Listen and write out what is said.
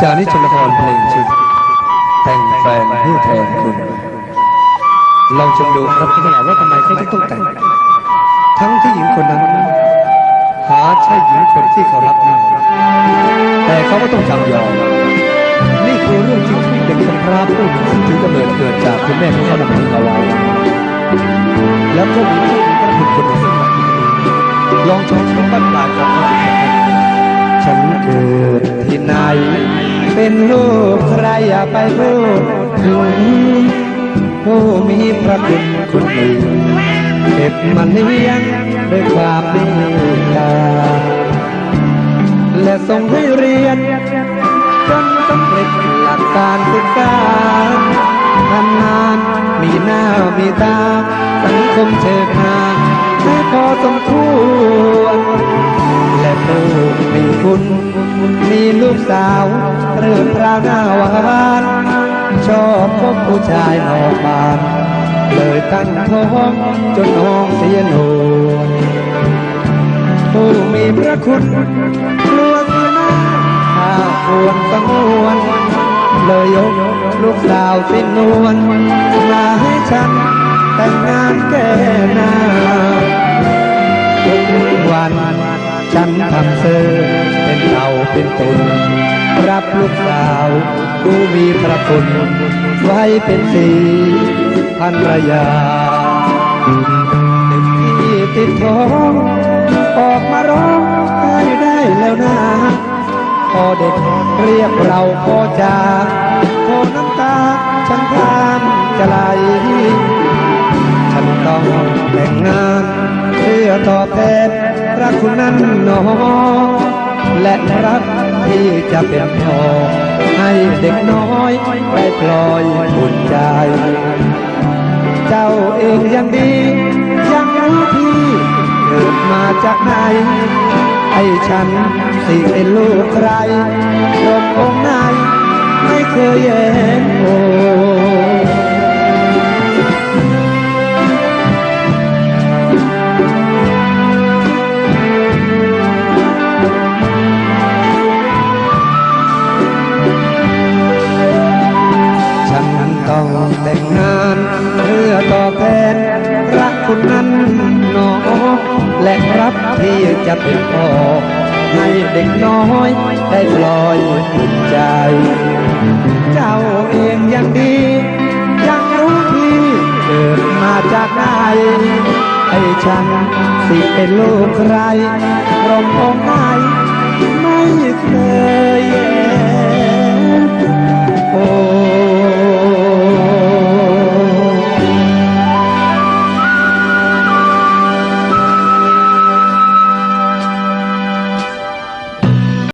จากนิชนครเพลงชุดแต่งแฟนเพื่อแทนคุณลองชมดูครับขนาดว่าทำไมเขาถึงต้องแต่ง ทั้งที่หญิงคนนั้น หาใช่หญิงคนที่เขารักไม่แต่เขาก็ต้องจำยอม นี่คือเรื่องจริงที่เด็กกำพร้าผู้หญิงซึ่งถือกำเนิดเกิดจากคุณแม่ของเขานำทิ้งเอาไว้แล้วก็มีผู้หญิงก็ถูกคนหนึ่งซึ่งรักจริงๆลองชมชมบ้านปลายของเขาฉันเกิดที่ไหน เป็นลูกใครอย่าไปพูดถึงผู้มีพระคุณคนหนึ่งเก็บมันเลี้ยงด้วยความเมตตาและส่งให้เรียน จนสำเร็จหลักการศึกษาทำงานมีหน้ามีตา สังคมเชิดหน้าให้พอสมควรและผู้มีคุณ มีลูกสาว เรื่อพราวหน้าหวานชอบพบผู้ชายนอกบ้าน เลยตั้งท้องจนน้องเสียหนูผู้มีพระคุณลวเสียหน้าถ้าควรสงวรเลยยกลูกสาวสิ้นนวลมาให้ฉันแต่งงานแก่หน้า เป็นตนรับลูกสาวผู้มีพระคุณไว้เป็นสีพันรยาเด็กที่ติดท้องออกมาร้องไห้ได้แล้วนะพอเด็กเรียกเราพ่อจาพอน้ำตาฉันพามจะไหลฉันต้องแต่งงานเพื่อตอบแทนรักคุณนั้นหนอง และรักที่จะเป็นพอให้เด็กน้อยได้ปล่อยบุญใจเจ้าเองยังดี ยังรู้ที่เกิดมาจากไหนไอ้ฉันสิเป็นลูกใครลมองค์ไหนไม่เคยเห็นโอ คนนั้นหนอและรับที่จะเป็นพ่อให้เด็กน้อยได้ปลอยจิตใจ เจ้าเองยังดี ยังรู้ที่เกิดมาจากไหนไอ้ฉันสิเป็นลูกใครรมองไหนไม่เคย